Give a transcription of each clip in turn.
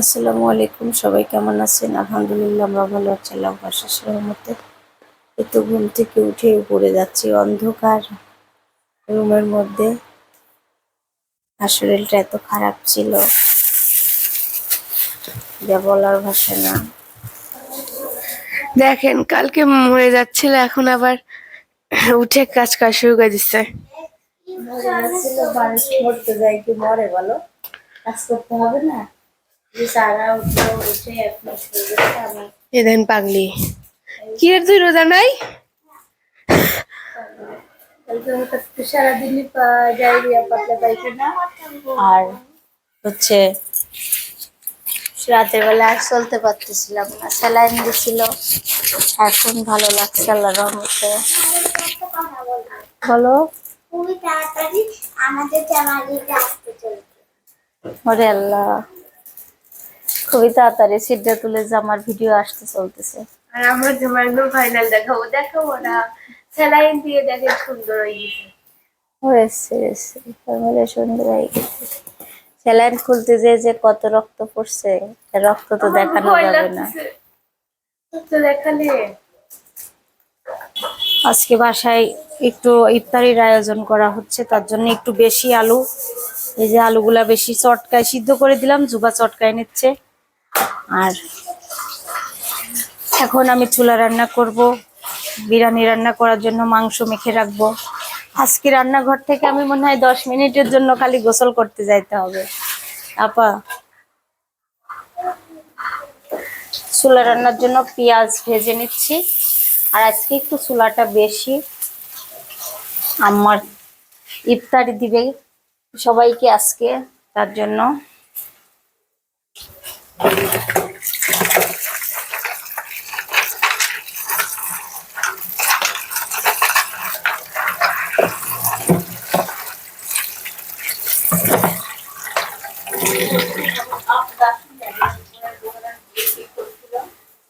আসসালামু আলাইকুম সবাই কেমন আছেন? আলহামদুলিল্লাহ আমরা ভালো আছি আল্লাহ বাসার সহমতে। এই তো ঘুম থেকে উঠে পড়ে যাচ্ছি অন্ধকার রুমের মধ্যে। আর শরীরটা এত খারাপ ছিল যা বলার ভাষা না। দেখেন কালকে মরে যাচ্ছিল এখন আবার উঠে কাজ কাজ শুরু করে দিচ্ছে। মরে যাচ্ছিল মানুষ মরতে যায় কি মরে বলো? কাজ করতে হবে না? যে সারা উঠল উঠে এখন শুরু করতে আমার এ দেখেন পাগলি। কি রে তুই রোজা নাই? সারাদিনই পাতলা পায়খানা আর হচ্ছে রাতের বেলা আর চলতে পারতেছিলাম না স্যালাইন দিছিল। এখন ভালো লাগছে আল্লাহ রহমতে। বলো। ওরে আল্লাহ। খুবই তাড়াতাড়ি সিটটা তুলে জামার ভিডিও আসতে চলতেছে। আর আমরা একদম ফাইনাল দেখাবো দেখাবো না। স্যালাইন দিয়ে দেখে সুন্দর হয়ে গেছে। হয়েছে হয়েছে। ফ্যামিলি সুন্দর হয়ে গেছে। স্যালাইন খুলতে যে যে কত রক্ত পড়ছে রক্ত তো দেখানো যাবে না। তো দেখালে। আজকে বাসায় একটু ইফতারির আয়োজন করা হচ্ছে তার জন্য একটু বেশি আলু। এই যে আলুগুলা বেশি চটকায় সিদ্ধ করে দিলাম জুবা চটকায় নিচ্ছে। আর এখন আমি চুলা রান্না করব, বিরিয়ানি রান্না করার জন্য মাংস মেখে রাখব। আজকে রান্নাঘর থেকে আমি মনে হয় দশ মিনিটের জন্য খালি গোসল করতে যাইতে হবে। আপা, চুলা রান্নার জন্য পেঁয়াজ ভেজে নিচ্ছি। আর আজকে একটু চুলাটা বেশি। আমার ইফতারি দিবে সবাইকে আজকে, তার জন্য।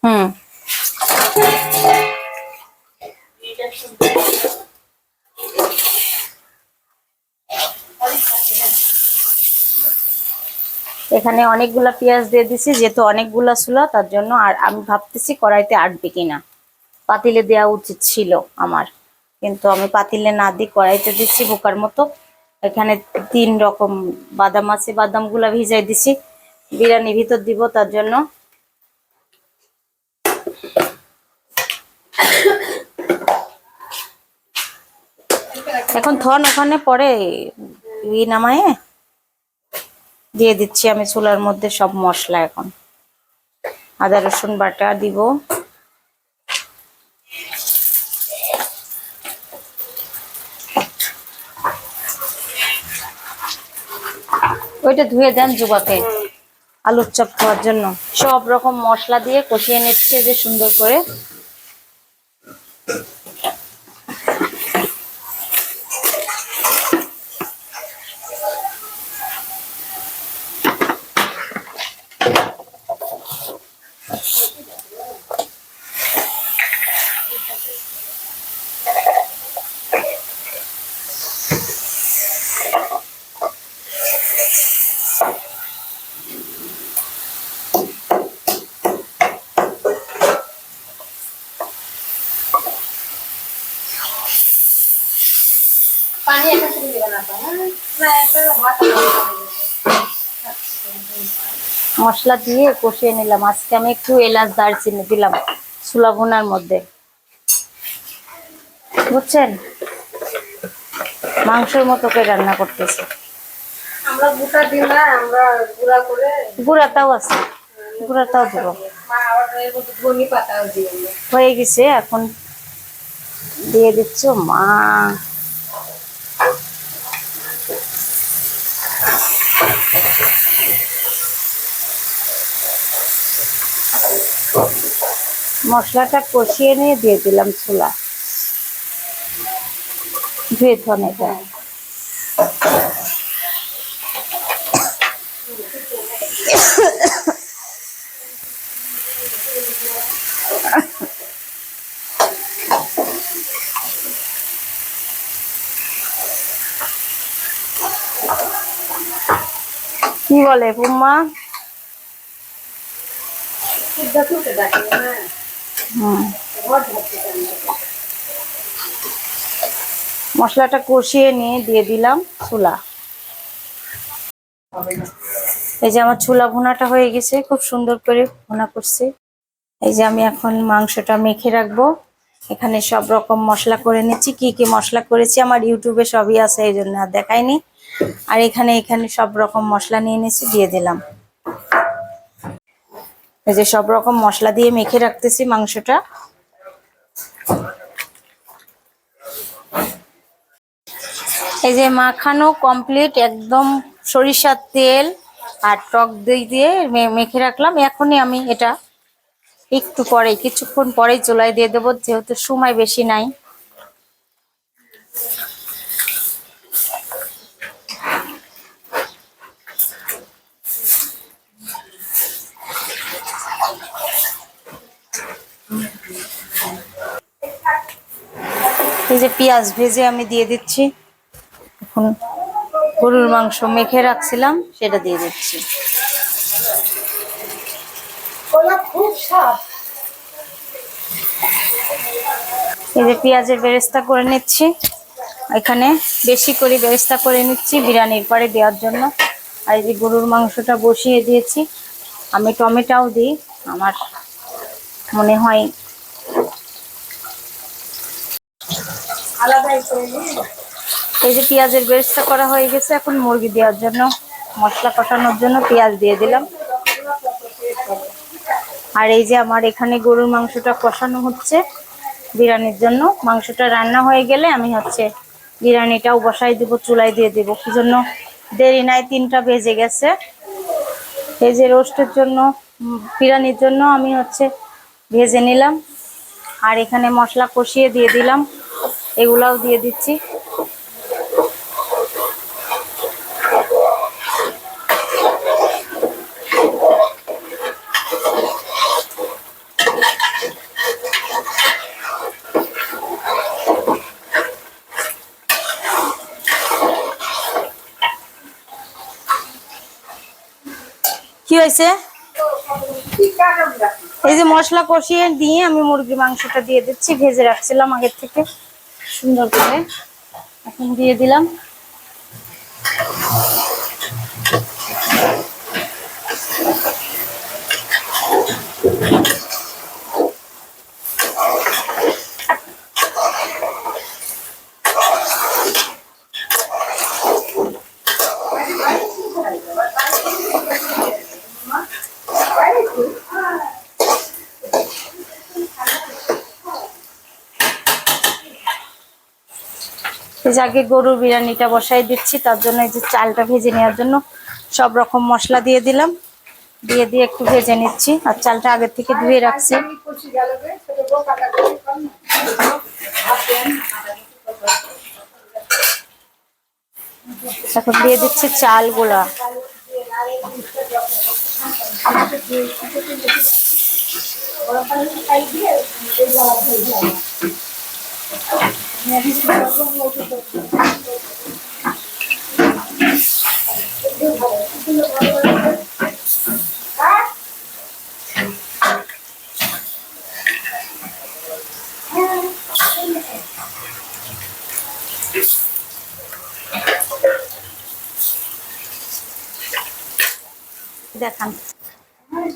হুম। এখানে অনেকগুলা পেঁয়াজ দিয়ে দিছি, যেহেতু অনেকগুলা ছিল, তার জন্য আর আমি ভাবতেছি কড়াইতে আটবে কিনা। পাতিলে দেওয়া উচিত ছিল আমার, কিন্তু আমি পাতিলে না দিই কড়াইতে দিচ্ছি বোকার মতো। এখানে তিন রকম বাদাম আছে, বাদামগুলা ভিজাই দিছি বিরিয়ানি ভিতর দিব, তার জন্য। এখন থন ওখানে পরে নামায়ে। দিয়ে দিচ্ছি আমি চুলার মধ্যে সব মশলা এখন। আদা, রসুন বাটা দিব। ওইটা ধুয়ে দেন যুবাকে আলুর চপ খাওয়ার জন্য। সব রকম মশলা দিয়ে কষিয়ে নিচ্ছে যে সুন্দর করে। মশলা দিয়ে কষিয়ে নিলাম। আজকে আমি একটু এলাচ দারচিনি দিলাম সুলা ভুনার মধ্যে। বুঝছেন? মাংসের মতো করে রান্না করতেছি। আমরা গোটা দিন না আমরা গুঁড়া করে গুঁড়াটাও আছে। গুঁড়াটাও দিব। হয়ে গেছে এখন দিয়ে দিচ্ছ মা। মশলাটা কষিয়ে নিয়ে দিয়ে দিলাম চুলা। ধুয়ে ধনেটা কি বলে পুম্মা মশলাটা কষিয়ে নিয়ে দিয়ে দিলাম ছোলা এই যে আমার ছোলা ভুনাটা হয়ে গেছে, খুব সুন্দর করে ভুনা করছি। এই যে আমি এখন মাংসটা মেখে রাখব। এখানে সব রকম মশলা করে নিচ্ছি। কি কি মশলা করেছি আমার ইউটিউবে সবই আছে, এই জন্য আর দেখাইনি। আর এখানে এখানে সব রকম মশলা নিয়ে নিয়েছি, দিয়ে দিলাম। এই যে সব রকম মশলা দিয়ে মেখে রাখতেছি মাংসটা। এই যে মাখানো কমপ্লিট একদম সরিষার তেল আর টক দই দিয়ে মেখে রাখলাম। এখনই আমি এটা একটু পরে, কিছুক্ষণ পরেই চুলায় দিয়ে দেবো, যেহেতু সময় বেশি নাই। যে পেঁয়াজ ভেজে আমি দিয়ে দিচ্ছি। এখন গরুর মাংস মেখে রাখছিলাম, সেটা দিয়ে দিচ্ছি। এই যে পেঁয়াজের বেরেস্তা করে নিচ্ছি। এখানে বেশি করে বেরেস্তা করে নিচ্ছি বিরিয়ানির পরে দেওয়ার জন্য। আর এই যে গরুর মাংসটা বসিয়ে দিয়েছি। আমি টমেটোও দিই আমার মনে হয়। এই যে পেঁয়াজের বেরেস্তা করা হয়ে গেছে এখন মুরগি দেওয়ার জন্য মশলা কষানোর জন্য পেঁয়াজ দিয়ে দিলাম। আর এই যে আমার এখানে গরুর মাংসটা কষানো হচ্ছে বিরিয়ানির জন্য। মাংসটা রান্না হয়ে গেলে আমি হচ্ছে বিরিয়ানিটাও বসাই দিব চুলাই দিয়ে দিব। কি জন্য? দেরি নাই, তিনটা বেজে গেছে। এই যে রোস্টের জন্য বিরিয়ানির জন্য আমি হচ্ছে ভেজে নিলাম। আর এখানে মশলা কষিয়ে দিয়ে দিলাম। এগুলাও দিয়ে দিচ্ছি। কি হয়েছে? এই যে মশলা কষিয়ে দিয়ে আমি মুরগির মাংসটা দিয়ে দিচ্ছি, ভেজে রাখছিলাম আগের থেকে। সুন্দর করে। এখন দিয়ে দিলাম। আগে গরুর বিরিয়ানিটা বসাই দিচ্ছি, তার জন্য এই যে চালটা ভেজে নেওয়ার জন্য সব রকম মশলা দিয়ে দিলাম। দিয়ে দিয়ে একটু ভেজে নিচ্ছি। আর চালটা আগের থেকে ধুয়ে রাখছি। এখন দিয়ে দিচ্ছি চালগুলা দেখান।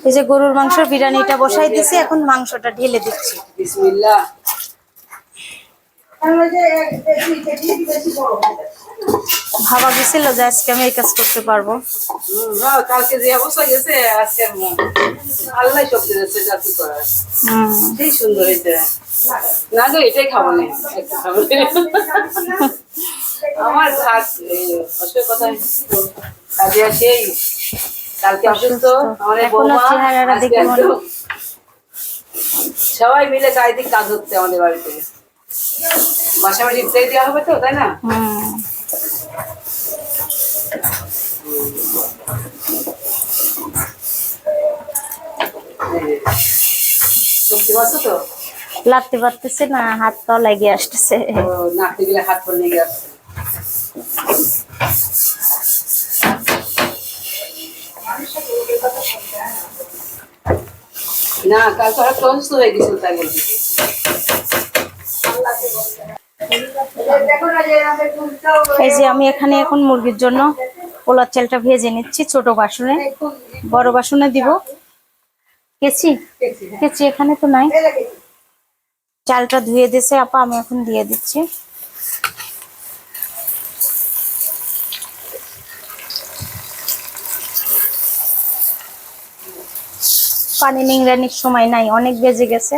এই যে গরুর মাংস বিরিয়ানিটা বসাই দিছি এখন মাংসটা ঢেলে দিচ্ছি। বিসমিল্লাহ। ভাবা গেছিল যে আজকে আমি এই কাজ করতে পারব। হ্যাঁ, কালকে যে অবস্থা গেছে আজকে আল্লাহ শক্তি দিচ্ছে যা কি করার। সেই সুন্দর হয়েছে না গো এটাই খাব না। একটু খাব আমার অসুখ কথা কাজে কালকে অসুস্থ। আমার বৌমা সবাই মিলে চারিদিক কাজ হচ্ছে আমাদের বাড়িতে। মাসে মাসে ইফতারি দেওয়া হবে তো তাই না? তো? লাগতে পারতেছে না হাত পাও লেগে আসতেছে। গেলে হাত পর লেগে আসছে। না কালকে অনেক অসুস্থ হয়ে গেছিল তাই এই যে আমি এখানে এখন মুরগির জন্য পোলার চালটা ভেজে নিচ্ছি ছোট বাসনে। বড় বাসনে দিব। কেচি? কেচি এখানে তো নাই। চালটা ধুয়ে দিছে আপা, আমি এখন দিয়ে দিচ্ছি। পানি নিংড়ানির সময় নাই, অনেক বেজে গেছে।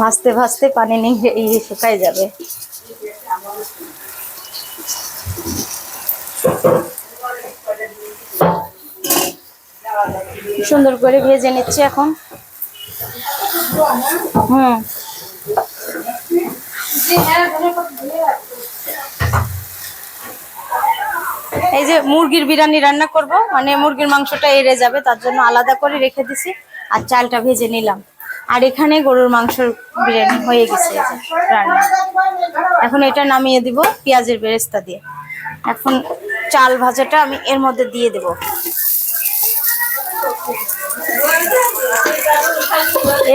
ভাজতে ভাজতে পানি নিয়ে ইয়ে শুকাই যাবে। সুন্দর করে ভেজে নিচ্ছি এখন। হুম। এই যে মুরগির বিরিয়ানি রান্না করব মানে মুরগির মাংসটা এড়ে যাবে, তার জন্য আলাদা করে রেখে দিছি, আর চালটা ভেজে নিলাম। আর এখানে গরুর মাংসের বিরিয়ানি হয়ে গেছে রান্না। এখন এটা নামিয়ে দিব পেঁয়াজের বেরেস্তা দিয়ে। এখন চাল ভাজাটা আমি এর মধ্যে দিয়ে দেব।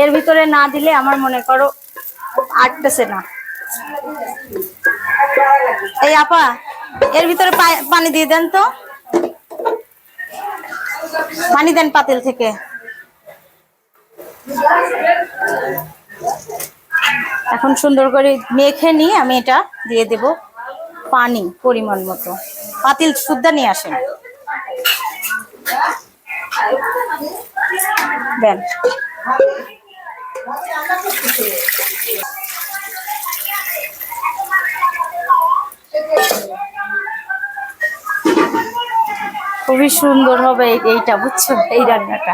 এর ভিতরে না দিলে আমার মনে করো আটতেছে না। এই আপা, এর ভিতরে পানি দিয়ে দেন তো। পানি দেন পাতিল থেকে। এখন সুন্দর করে মেখে নিয়ে আমি এটা দিয়ে দেব পানি পরিমাণ মতো। পাতিল সুদ্ধা নিয়ে আসেন। খুবই সুন্দর হবে এইটা, বুঝছ? এই রান্নাটা।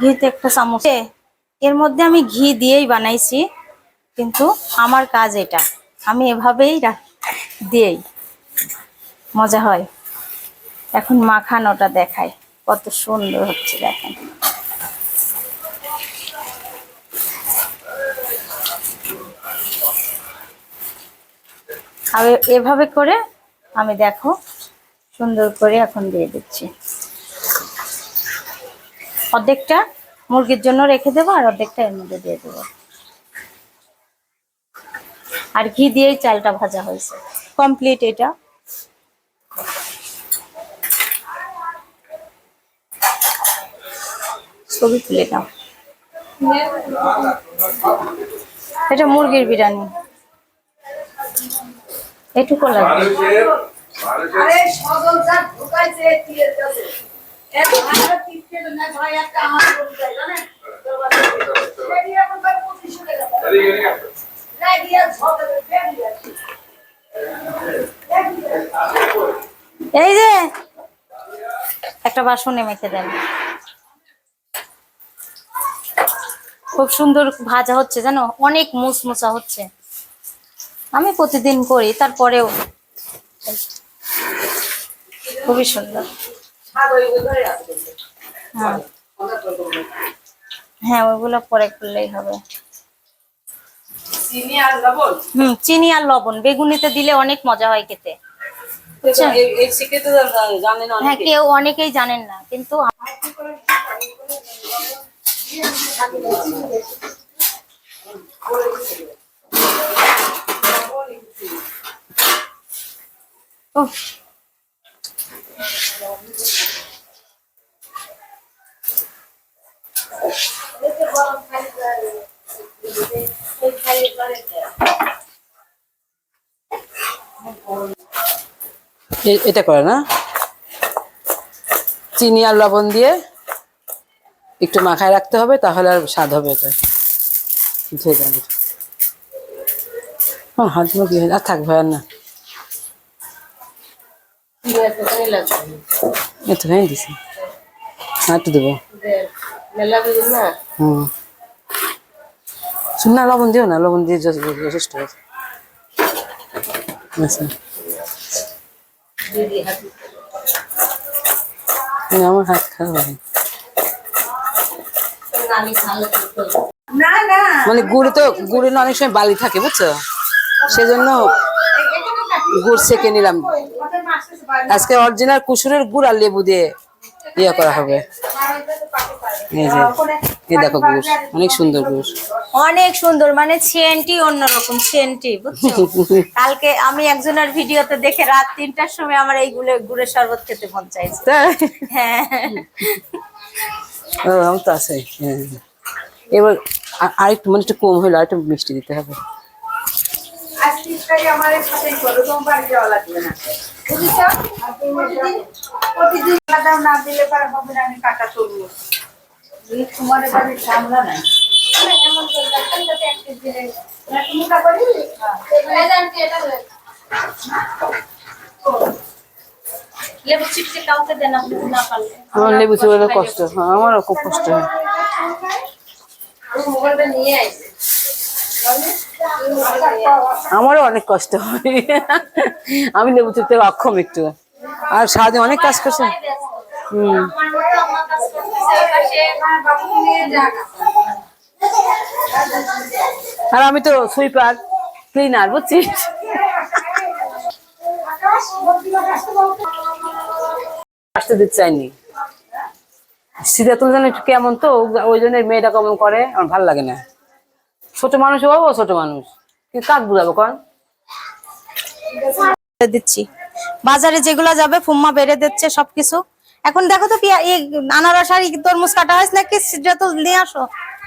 ঘিতে একটা চামচ। এর মধ্যে আমি ঘি দিয়েই বানাইছি, কিন্তু আমার কাজ এটা। আমি এভাবেই দিয়েই। মজা হয়। এখন মাখানোটা দেখায় কত সুন্দর হচ্ছে দেখেন। এভাবে করে আমি দেখো, সুন্দর করে এখন দিয়ে দিচ্ছি। অর্ধেকটা মুরগির জন্য রেখে দেবো আর অর্ধেকটা এর মধ্যে দিয়ে দেবো। আর ঘি দিয়েই চালটা ভাজা হয়েছে। কমপ্লিট এটা। ছবি তুলে দাও। এটা মুরগির বিরিয়ানি। এটুকু লাগবে। এই এখন ভাই 25 টাকা লাগিয়া সজল বেরিয়ে এই যে, একটা বাসনে মেখে দেন। খুব সুন্দর ভাজা হচ্ছে, জানো? অনেক মুচমুচা হচ্ছে। আমি প্রতিদিন করি, তারপরেও। খুবই সুন্দর। হ্যাঁ হ্যাঁ। ওইগুলো পরে করলেই হবে। চিনি আর লবণ? হুম চিনি আর লবণ। বেগুনিতে দিলে অনেক মজা হয় খেতে। হ্যাঁ কেউ অনেকেই জানেন না কিন্তু এ- এটা করে না? চিনি আর লবণ দিয়ে একটু মাখায় রাখতে হবে, তাহলে আর স্বাদ হবে এটা। হাত মুখ আর থাক ভয়ার না। এত হয়ে দিছি। একটু দেবো হুম শুন না, লবণ দিও না, লবণ দিয়ে যথেষ্ট আছে আচ্ছা। আমার হাত খারাপ হয় মানে গুড়ে তো গুড়ে অনেক সময় বালি থাকে, বুঝছ? সেজন্য গুড় সেকে নিলাম। আজকে অরিজিনাল কুসুরের গুড় আর লেবু দিয়ে ইয়ে করা হবে। এই যে এই দেখো গুড় অনেক সুন্দর গুড়। অনেক সুন্দর মানে সেন্টি অন্যরকম সেন্টি বুঝছ? কালকে আমি একজনের ভিডিওতে দেখে রাত তিনটার সময় আমার এই গুলে গুড়ের শরবত খেতে মন চাইছে। হ্যাঁ। ও তো আছে হ্যাঁ। এবার আরেকটু মানে একটু কম হলো আরেকটু মিষ্টি দিতে হবে। আজকে ইফতারি আমার সাথে করো তোমার যাওয়া লাগবে না। প্রতিদিন না দিলে পারে হবে না আমি কাটা তুলবো। তোমার বাড়ি সামলা নাই। এমন করে যাতে মোটা করি? লেবু চিপসে কাউকে দেন আপনি না পারলে। আমার লেবু চুড়ে কষ্ট হ্যাঁ আমারও খুব কষ্ট হয়। মোবাইলটা নিয়ে আইছে আমারও অনেক কষ্ট হয়। আমি লেবু চুড়তে অক্ষম একটু। আর সারাদিন অনেক কাজ করছে। হুম। আর আমি তো সুইপার, ক্লিনার, বুঝছিস? আসতে দিতে চাইনি। সিদ্ধাতুল যেন একটু কেমন তো? ওই জন্য মেয়েটা কেমন করে? আমার ভালো লাগে না। ছোট মানুষ বাবু ছোট মানুষ। কিন্তু কাক বুঝাবো কন? দিচ্ছি। বাজারে যেগুলো যাবে ফুম্মা বেড়ে দিচ্ছে সবকিছু। এখন দেখো তো পিয়া এই আনারস আর তরমুজ কাটা হয়েছে নাকি? সেটা তো নিয়ে আসো।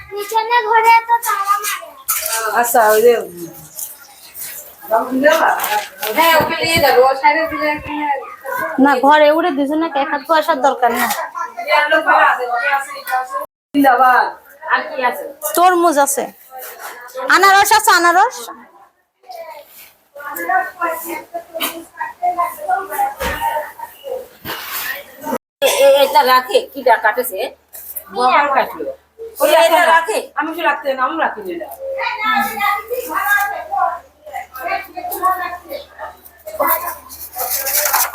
পিছনে ঘরে তো তালা মারে। আচ্ছা ওই যে হ্যাঁ না ঘরে উড়ে দিছো না এক হাত পয়সার দরকার কি আছে? তরমুজ আছে। আনারস আছে আনারস? এটা রাখে কিটা কাটেছে? কাটলো। আমি কি রাখতে না আমি রাখি না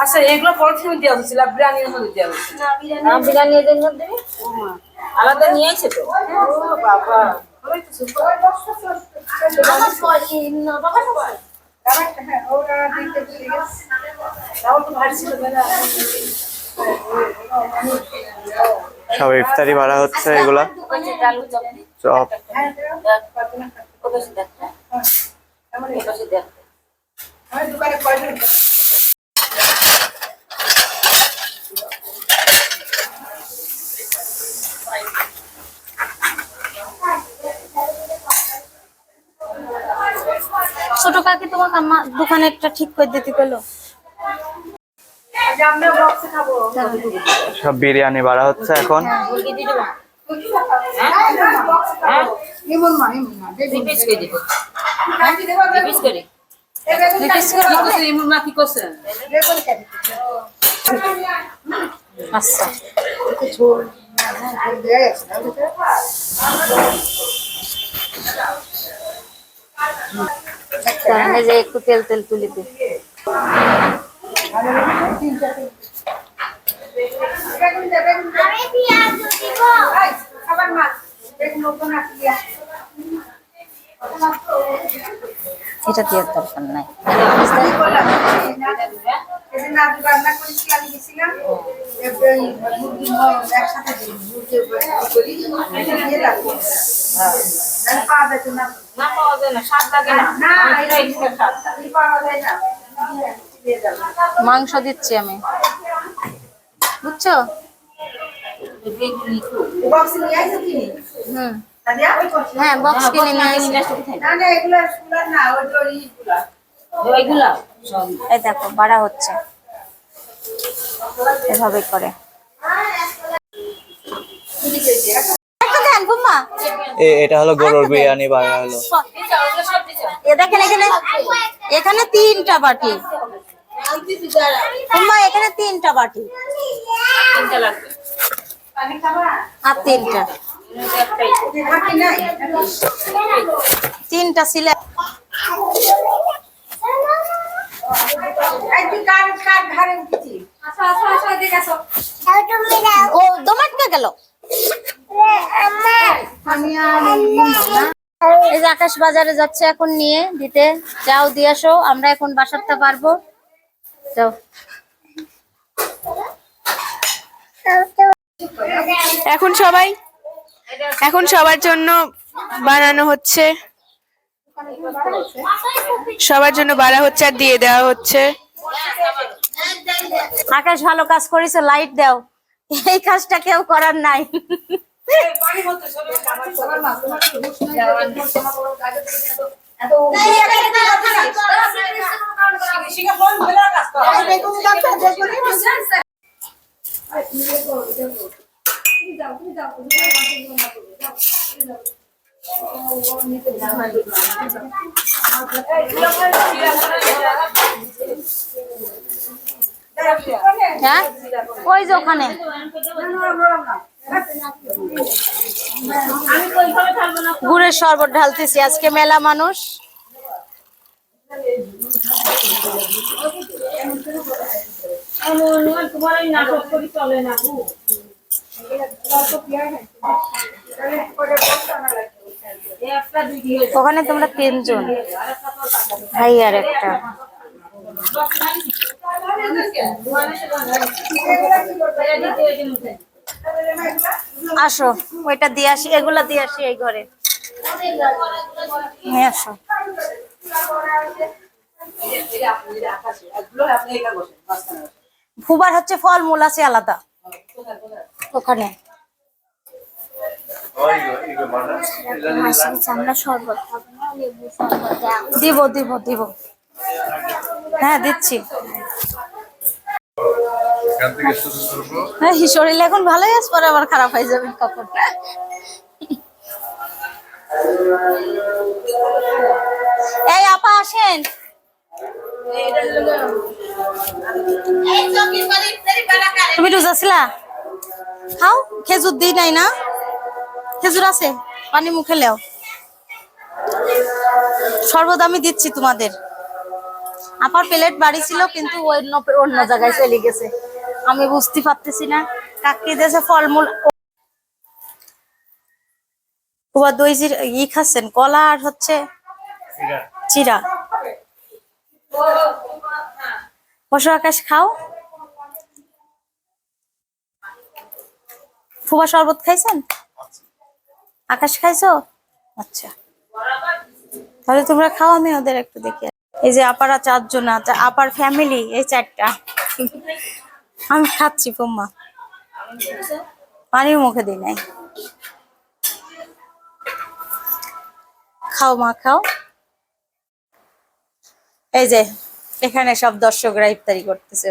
আচ্ছা এগুলো পলিথিনে দেওয়া হচ্ছিল বিরিয়ানির মধ্যে দেওয়া হচ্ছিল না বিরিয়ানি মধ্যে? আলাদা নিয়ে আসে তো? বাবা। সব ইফতারি বাড়া হচ্ছে এগুলা। চপ দোকানে ছোট কাকি তোমাকে আমার দোকানে একটা ঠিক করে দিতে পেল। আমরা বক্সে খাব সব বিরিয়ানি বাড়া হচ্ছে এখন। ইমন মা আচ্ছা তাহলে যে একটু তেল তেল তুলি দিই আমি পেঁয়াজ দিব। এই, খাবার মা বেগুন নতুন আসলি এটা দেওয়ার দরকার নাই। মাংস একসাথে দিই মুরগি করি এটা দিয়ে রাখব নাহলে পাওয়া যেত না না পাওয়া যায় না স্বাদ লাগে না না এটা এই পাওয়া যায় না দিয়ে যাব মাংস দিচ্ছি আমি বুঝছ বক্স নিয়ে আইছো কি? হুম। হ্যাঁ বক্স কিনে নিয়ে না না এগুলো শুনলাম না ওই যে ওইগুলা? ওইগুলা এই দেখো বাড়া হচ্ছে। এভাবে করে। এটা হলো গরুর বিরিয়ানি বাড়া হলো। এ দেখেন এখানে এখানে তিনটা বাটি। এখানে তিনটা বাটি। তিনটা লাগবে। আর তিনটা। তিনটা দাও ও দমাটকা গেল। এই যে আকাশ বাজারে যাচ্ছে এখন নিয়ে, দিতে। যাও, দিয়ে আসো, আমরা এখন বাসারটা পারব। যাও। এখন সবাই এখন সবার জন্য বানানো হচ্ছে। সবার জন্য বাড়া হচ্ছে আর দিয়ে দেওয়া হচ্ছে। আকাশ ভালো কাজ করেছে লাইট দাও। এই কাজটা কেউ করার নাই। ওই যে ওখানে গুড়ের শরবত ঢালতেছি, আজকে মেলা মানুষ। তোমার ওই নাটক করি চলে না ওখানে তোমরা তিনজন। ভাই আর একটা। আসো, ওইটা দিয়ে আসি, এগুলা দিয়ে আসি এই ঘরে। নিয়ে আসো। ফুবার হচ্ছে ফল মূল আছে আলাদা। ওখানে। আমরা শরবত দিব। দিব দিব হ্যাঁ দিচ্ছি। হ্যাঁ শরীর এখন ভালোই আছে পরে আবার খারাপ হয়ে যাবে কাপড়টা এই আপা আসেন। তুমি রোজা ছিলা? খাও খেজুর দিই নাই না? খেজুর আছে পানি মুখে লেও। শরবত আমি দিচ্ছি তোমাদের। আপার প্লেট বাড়ি ছিল কিন্তু অন্য অন্য জায়গায় চলে গেছে। আমি বুঝতে পারতেছি না কাকি দেশে ফলমূল? ওবা দই ই খাচ্ছেন কলা আর হচ্ছে চিরা। পশু আকাশ খাও। ফুবা শরবত খাইছেন? আকাশ খাইছো? আচ্ছা। তাহলে তোমরা খাও আমি ওদের একটু দেখি। এই যে আপারা চারজন আছে আপার ফ্যামিলি এই চারটা। আমি খাচ্ছি ফুম্মা। পানির মুখে দিই নাই। খাও মা খাও। এই যে এখানে সব দর্শকরা ইফতারি করতেছে।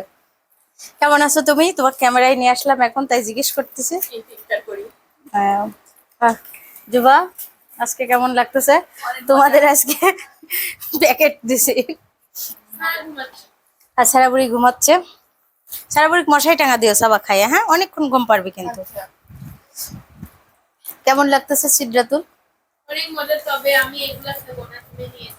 কেমন আছো তুমি? তোমার ক্যামেরায় নিয়ে আসলাম এখন তাই জিজ্ঞেস করতেছি। হ্যাঁ। জুবা আজকে কেমন লাগতেছে? তোমাদের আজকে প্যাকেট দিছি। আর সারা বুড়ি ঘুমাচ্ছে। সারা বুড়ি মশাই টাঙা দিও সাবা খাইয়া হ্যাঁ? অনেকক্ষণ ঘুম পারবি কিন্তু। কেমন লাগতেছে সিদ্রাতুল অনেক মজা তবে আমি এগুলা খাব না তুমি নিয়ে